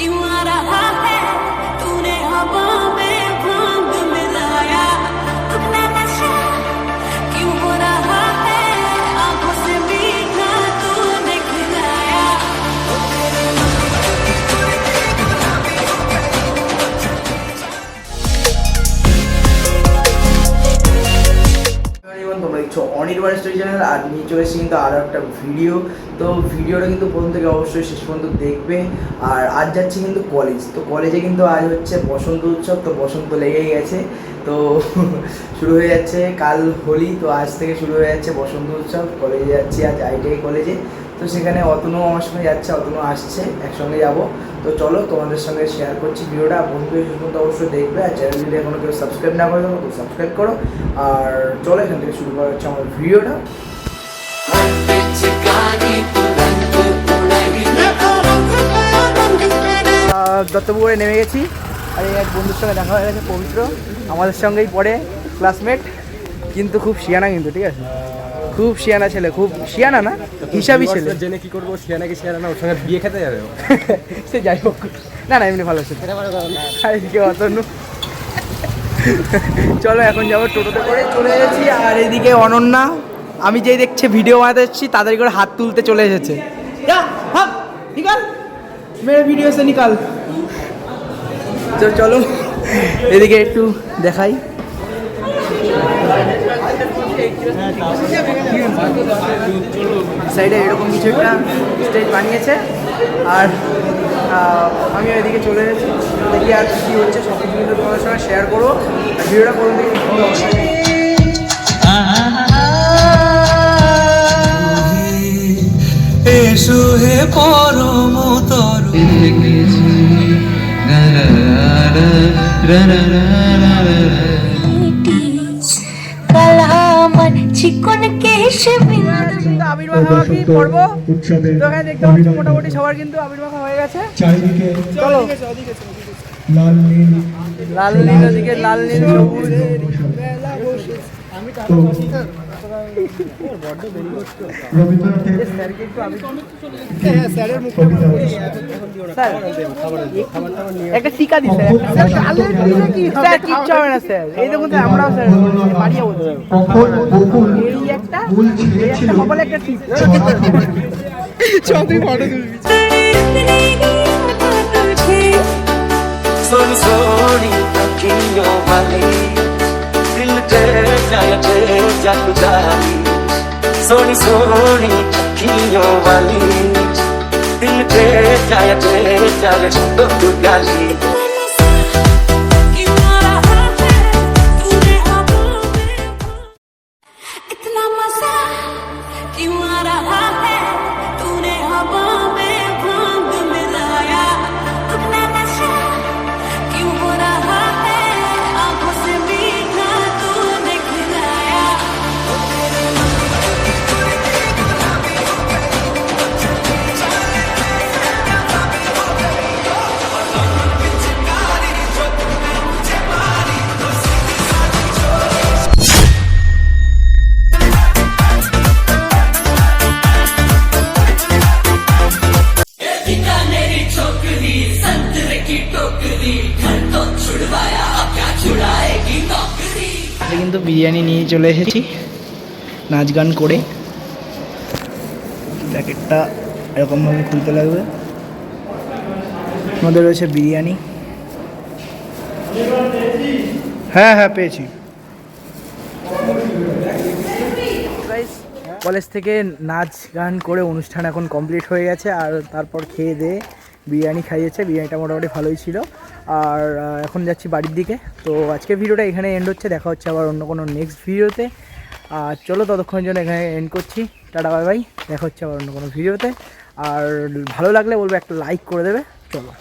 y maravillas. Anirban story channel আর নিয়ে চলে এসেছি কিন্তু আরও একটা ভিডিও। তো ভিডিওটা কিন্তু প্রথম থেকে অবশ্যই শেষ পর্যন্ত দেখবে আর আজ যাচ্ছি কিন্তু কলেজ তো কলেজে কিন্তু আজ হচ্ছে বসন্ত উৎসব, তো বসন্ত লেগেই গেছে। তো শুরু হয়ে যাচ্ছে কাল হোলি, তো আজ থেকে শুরু হয়ে যাচ্ছে বসন্ত উৎসব। কলেজে যাচ্ছি আজ আইটিআই কলেজে তো সেখানে অতনু আমার সঙ্গে যাচ্ছে, অতনু আসছে, একসঙ্গে যাব। তো চলো, তোমাদের সঙ্গে শেয়ার করছি ভিডিওটা। বন্ধু পর্যন্ত অবশ্যই দেখবে। আর চ্যানেল যদি এখনও কেউ সাবস্ক্রাইব না করে তো সাবস্ক্রাইব করো। আর চলো, এখান থেকে শুরু করা হচ্ছে আমার ভিডিওটা। দত্তপুরে নেমে গেছি। আর এক বন্ধুর সঙ্গে দেখা হয়ে গেছে, পবিত্র। আমাদের সঙ্গেই পড়ে ক্লাসমেট কিন্তু খুব শিয়ানা কিন্তু, ঠিক আছে? খুব শিয়ানা ছেলে খুব শিয়ানা না হিসাবই ছেলে। জেনে কি করব শিয়ানা কি শিয়ানা না ওর সঙ্গে বিয়ে খেতে যাবে ও। সে যাই হোক। না না এমনি ভালো ছেলে আর এদিকে অতনু। চলো এখন যাব টোটোতে করে চলে এসেছি আর এদিকে অনন্যা আমি যেই দেখছে ভিডিও বানাতে এসেছি তাদের করে হাত তুলতে চলে এসেছে। যা, ভাগ, নিকাল। মেরে ভিডিও সে নিকাল। চলো এদিকে একটু দেখাই। সাইডে এরকম কিছু একটা স্টেজ বানিয়েছে আর আমি এদিকে চলে এসেছি দেখি আর কী হচ্ছে সব কিছু কিন্তু তোমাদের সঙ্গে শেয়ার করব আর ভিডিওটা করুন। এসো হে পরম তর চিকন কেশে কিন্তু আবির মাখা মাখি পর্ব তো এখানে দেখতে পাচ্ছি মোটামুটি সবার কিন্তু আবির্ভাব হয়ে গেছে। চারিদিকে চলো। লাল নীল লাল নীল ওদিকে লাল নীল। সবুজ আমি তার একটা টিকা দিন এই দেখুন আমরাও স্যার বাড়িয়ে तेरे जादू जाली सोनी सोनी अखियों वाली दिल तेरे जाया तेरे जाले जादू जाली আমরা কিন্তু বিরিয়ানি নিয়ে চলে এসেছি। নাচ গান করে। প্যাকেটটা এরকমভাবে খুলতে লাগবে। আমাদের রয়েছে বিরিয়ানি। হ্যাঁ হ্যাঁ পেয়েছি। কলেজ থেকে নাচ গান করে অনুষ্ঠান এখন কমপ্লিট হয়ে গেছে, আর তারপর খেয়ে দিয়ে বিরিয়ানি খাইয়েছে, বিরিয়ানিটা মোটামুটি ভালোই ছিল। আর এখন যাচ্ছি বাড়ির দিকে। তো আজকের ভিডিওটা এখানে এন্ড হচ্ছে, দেখা হচ্ছে আবার অন্য কোনো নেক্সট ভিডিওতে। আর চলো ততক্ষণের জন্য এখানে এন্ড করছি। টাটা বাই বাই দেখা হচ্ছে আবার অন্য কোনো ভিডিওতে। আর ভালো লাগলে বলব একটা লাইক করে দেবে। চলো।